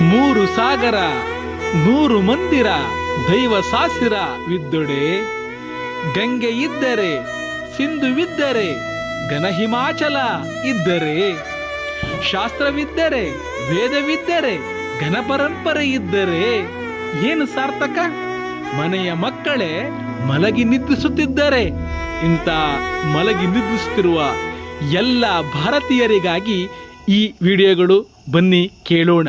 ಮೂರು ಸಾಗರ, ನೂರು ಮಂದಿರ, ದೈವ ಸಾಸಿರ ವಿದ್ದುಡೆ. ಗಂಗೆ ಇದ್ದರೆ ಸಿಂಧುವಿದ್ದರೆ ಘನ ಹಿಮಾಚಲ ಇದ್ದರೆ. ಶಾಸ್ತ್ರವಿದ್ದರೆ, ವೇದವಿದ್ದರೆ ಘನಪರಂಪರೆ ಇದ್ದರೆ. ಏನು ಸಾರ್ಥಕ? ಮನೆಯ ಮಕ್ಕಳೇ ಮಲಗಿ ನಿದ್ರಿಸುತ್ತಿದ್ದರೆ. ಇಂಥ ಮಲಗಿ ನಿದ್ರಿಸುತ್ತಿರುವ ಎಲ್ಲ ಭಾರತೀಯರಿಗಾಗಿ ಈ ವಿಡಿಯೋಗಳು ಬನ್ನಿ ಕೇಳೋಣ.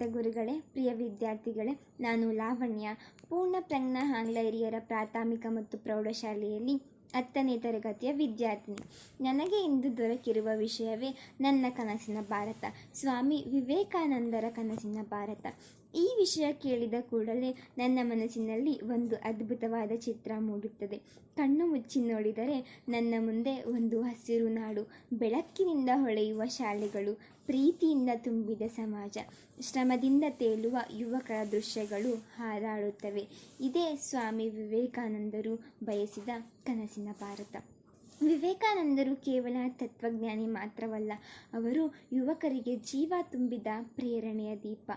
ಗುರುಗಳೇ, ಪ್ರಿಯ ವಿದ್ಯಾರ್ಥಿಗಳೇ, ನಾನು ಲಾವಣ್ಯ, ಪೂರ್ಣ ಪ್ರಜ್ಞಾ ಆಂಗ್ಲ ಹಿರಿಯರ ಪ್ರಾಥಮಿಕ ಮತ್ತು ಪ್ರೌಢಶಾಲೆಯಲ್ಲಿ ಹತ್ತನೇ ತರಗತಿಯ ವಿದ್ಯಾರ್ಥಿನಿ. ನನಗೆ ಇಂದು ದೊರಕಿರುವ ವಿಷಯವೇ ನನ್ನ ಕನಸಿನ ಭಾರತ. ಸ್ವಾಮಿ ವಿವೇಕಾನಂದರ ಕನಸಿನ ಭಾರತ. ಈ ವಿಷಯ ಕೇಳಿದ ಕೂಡಲೇ ನನ್ನ ಮನಸ್ಸಿನಲ್ಲಿ ಒಂದು ಅದ್ಭುತವಾದ ಚಿತ್ರ ಮೂಡುತ್ತದೆ. ಕಣ್ಣು ಮುಚ್ಚಿ ನೋಡಿದರೆ ನನ್ನ ಮುಂದೆ ಒಂದು ಹಸಿರು ನಾಡು, ಬೆಳಕಿನಿಂದ ಹೊಳೆಯುವ ಶಾಲೆಗಳು ಪ್ರೀತಿಯಿಂದ ತುಂಬಿದ ಸಮಾಜ. ಶ್ರಮದಿಂದ ತೇಲುವ ಯುವಕರ ದೃಶ್ಯಗಳು ಹಾರಾಡುತ್ತವೆ. ಇದೇ ಸ್ವಾಮಿ ವಿವೇಕಾನಂದರು ಬಯಸಿದ ಕನಸಿನ ಭಾರತ. ವಿವೇಕಾನಂದರು ಕೇವಲ ತತ್ವಜ್ಞಾನಿ ಮಾತ್ರವಲ್ಲ, ಅವರು ಯುವಕರಿಗೆ ಜೀವ ತುಂಬಿದ ಪ್ರೇರಣೆಯ ದೀಪ.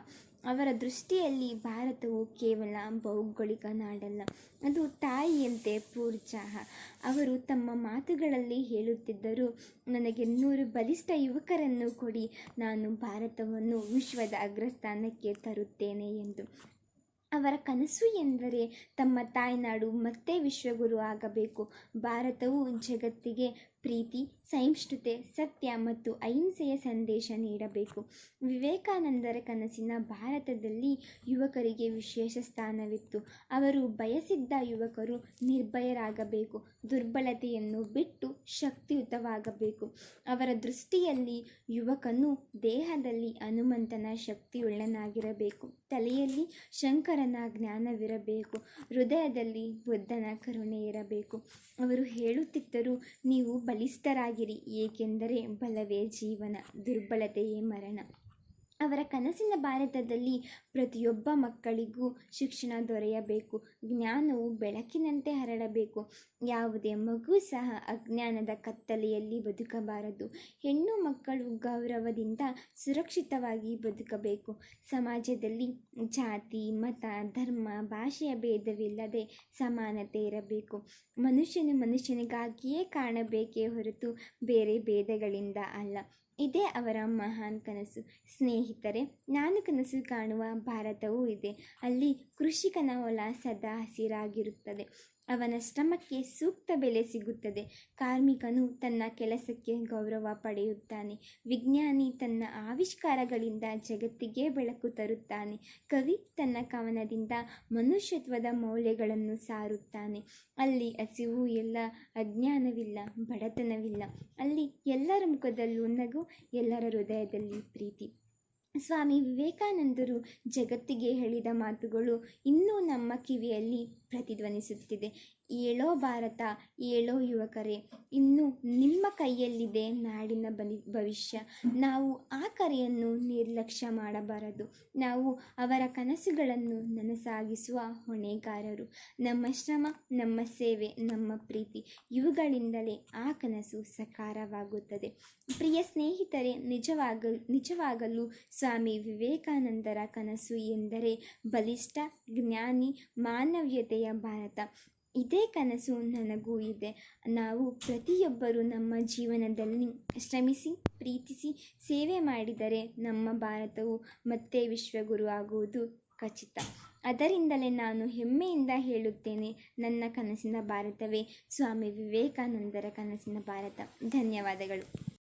ಅವರ ದೃಷ್ಟಿಯಲ್ಲಿ ಭಾರತವು ಕೇವಲ ಭೌಗೋಳಿಕ ನಾಡಲ್ಲ, ಅದು ತಾಯಿಯಂತೆ ಪೂರ್ಜಾಹ. ಅವರು ತಮ್ಮ ಮಾತುಗಳಲ್ಲಿ ಹೇಳುತ್ತಿದ್ದರು, ನನಗೆ ನೂರು ಬಲಿಷ್ಠ ಯುವಕರನ್ನು ಕೊಡಿ, ನಾನು ಭಾರತವನ್ನು ವಿಶ್ವದ ಅಗ್ರಸ್ಥಾನಕ್ಕೆ ತರುತ್ತೇನೆ ಎಂದು. ಅವರ ಕನಸು ಎಂದರೆ ತಮ್ಮ ತಾಯ್ನಾಡು ಮತ್ತೆ ವಿಶ್ವಗುರು ಆಗಬೇಕು. ಭಾರತವು ಜಗತ್ತಿಗೆ ಪ್ರೀತಿ, ಸಹಿಷ್ಣುತೆ, ಸತ್ಯ ಮತ್ತು ಅಹಿಂಸೆಯ ಸಂದೇಶ ನೀಡಬೇಕು. ವಿವೇಕಾನಂದರ ಕನಸಿನ ಭಾರತದಲ್ಲಿ ಯುವಕರಿಗೆ ವಿಶೇಷ ಸ್ಥಾನವಿತ್ತು. ಅವರು ಬಯಸಿದ್ದ ಯುವಕರು ನಿರ್ಭಯರಾಗಬೇಕು, ದುರ್ಬಲತೆಯನ್ನು ಬಿಟ್ಟು ಶಕ್ತಿಯುತವಾಗಬೇಕು. ಅವರ ದೃಷ್ಟಿಯಲ್ಲಿ ಯುವಕನು ದೇಹದಲ್ಲಿ ಹನುಮಂತನ ಶಕ್ತಿಯುಳ್ಳನಾಗಿರಬೇಕು. ತಲೆಯಲ್ಲಿ ಶಂಕರನ ಜ್ಞಾನವಿರಬೇಕು, ಹೃದಯದಲ್ಲಿ ಬುದ್ಧನ ಕರುಣೆ ಇರಬೇಕು. ಅವರು ಹೇಳುತ್ತಿದ್ದರು, ನೀವು ಬಲಿಷ್ಠರಾಗಿರಿ ಏಕೆಂದರೆ ಬಲವೇ ಜೀವನ ದುರ್ಬಲತೆಯೇ ಮರಣ. ಅವರ ಕನಸಿನ ಭಾರತದಲ್ಲಿ ಪ್ರತಿಯೊಬ್ಬ ಮಕ್ಕಳಿಗೂ ಶಿಕ್ಷಣ ದೊರೆಯಬೇಕು, ಜ್ಞಾನವು ಬೆಳಕಿನಂತೆ ಹರಡಬೇಕು. ಯಾವುದೇ ಮಗು ಸಹ ಅಜ್ಞಾನದ ಕತ್ತಲೆಯಲ್ಲಿ ಬದುಕಬಾರದು. ಹೆಣ್ಣು ಮಕ್ಕಳು ಗೌರವದಿಂದ ಸುರಕ್ಷಿತವಾಗಿ ಬದುಕಬೇಕು. ಸಮಾಜದಲ್ಲಿ ಜಾತಿ, ಮತ, ಧರ್ಮ, ಭಾಷೆಯ ಭೇದವಿಲ್ಲದೆ ಸಮಾನತೆ ಇರಬೇಕು. ಮನುಷ್ಯನು ಮನುಷ್ಯನಿಗಾಗಿಯೇ ಕಾಣಬೇಕೇ ಹೊರತು ಬೇರೆ ಭೇದಗಳಿಂದ ಅಲ್ಲ. ಇದೇ ಅವರ ಮಹಾನ್ ಕನಸು. ಸ್ನೇಹಿತರೆ, ನಾನು ಕನಸು ಕಾಣುವ ಭಾರತವೂ ಇದೆ. ಅಲ್ಲಿ ಕೃಷಿಕನ ಹೊಲ ಸದಾ ಹಸಿರಾಗಿರುತ್ತದೆ. ಅವನ ಶ್ರಮಕ್ಕೆ ಸೂಕ್ತ ಬೆಲೆ ಸಿಗುತ್ತದೆ. ಕಾರ್ಮಿಕನು ತನ್ನ ಕೆಲಸಕ್ಕೆ ಗೌರವ ಪಡೆಯುತ್ತಾನೆ. ವಿಜ್ಞಾನಿ ತನ್ನ ಆವಿಷ್ಕಾರಗಳಿಂದ ಜಗತ್ತಿಗೆ ಬೆಳಕು ತರುತ್ತಾನೆ. ಕವಿ ತನ್ನ ಕವನದಿಂದ ಮನುಷ್ಯತ್ವದ ಮೌಲ್ಯಗಳನ್ನು ಸಾರುತ್ತಾನೆ. ಅಲ್ಲಿ ಹಸಿವು ಎಲ್ಲ ಅಜ್ಞಾನವಿಲ್ಲ, ಬಡತನವಿಲ್ಲ. ಅಲ್ಲಿ ಎಲ್ಲರ ಮುಖದಲ್ಲೂ ನಗು, ಎಲ್ಲರ ಹೃದಯದಲ್ಲಿ ಪ್ರೀತಿ. ಸ್ವಾಮಿ ವಿವೇಕಾನಂದರು ಜಗತ್ತಿಗೆ ಹೇಳಿದ ಮಾತುಗಳು ಇನ್ನೂ ನಮ್ಮ ಕಿವಿಯಲ್ಲಿ ಪ್ರತಿಧ್ವನಿಸುತ್ತಿದೆ. ಏಳೋ ಭಾರತ, ಏಳೋ ಯುವಕರೇ, ಇನ್ನು ನಿಮ್ಮ ಕೈಯಲ್ಲಿದೆ ನಾಡಿನ ಬಲಿ, ಭವಿಷ್ಯ. ನಾವು ಆ ಕರೆಯನ್ನು ನಿರ್ಲಕ್ಷ್ಯ ಮಾಡಬಾರದು. ನಾವು ಅವರ ಕನಸುಗಳನ್ನು ನನಸಾಗಿಸುವ ಹೊಣೆಗಾರರು. ನಮ್ಮ ಶ್ರಮ, ನಮ್ಮ ಸೇವೆ, ನಮ್ಮ ಪ್ರೀತಿ, ಇವುಗಳಿಂದಲೇ ಆ ಕನಸು ಸಕಾರವಾಗುತ್ತದೆ. ಪ್ರಿಯ ಸ್ನೇಹಿತರೆ ನಿಜವಾಗ ನಿಜವಾಗಲು ಸ್ವಾಮಿ ವಿವೇಕಾನಂದರ ಕನಸು ಎಂದರೆ ಬಲಿಷ್ಠ, ಜ್ಞಾನಿ, ಮಾನವೀಯತೆಯ ಭಾರತ. ಇದೇ ಕನಸು ನನಗೂ ಇದೆ ನಾವು ಪ್ರತಿಯೊಬ್ಬರು ನಮ್ಮ ಜೀವನದಲ್ಲಿ ಶ್ರಮಿಸಿ, ಪ್ರೀತಿಸಿ, ಸೇವೆ ಮಾಡಿದರೆ ನಮ್ಮ ಭಾರತವು ಮತ್ತೆ ವಿಶ್ವಗುರು ಆಗುವುದು ಖಚಿತ. ಅದರಿಂದಲೇ ನಾನು ಹೆಮ್ಮೆಯಿಂದ ಹೇಳುತ್ತೇನೆ, ನನ್ನ ಕನಸಿನ ಭಾರತವೇ. ಸ್ವಾಮಿ ವಿವೇಕಾನಂದರ ಕನಸಿನ ಭಾರತ. ಧನ್ಯವಾದಗಳು.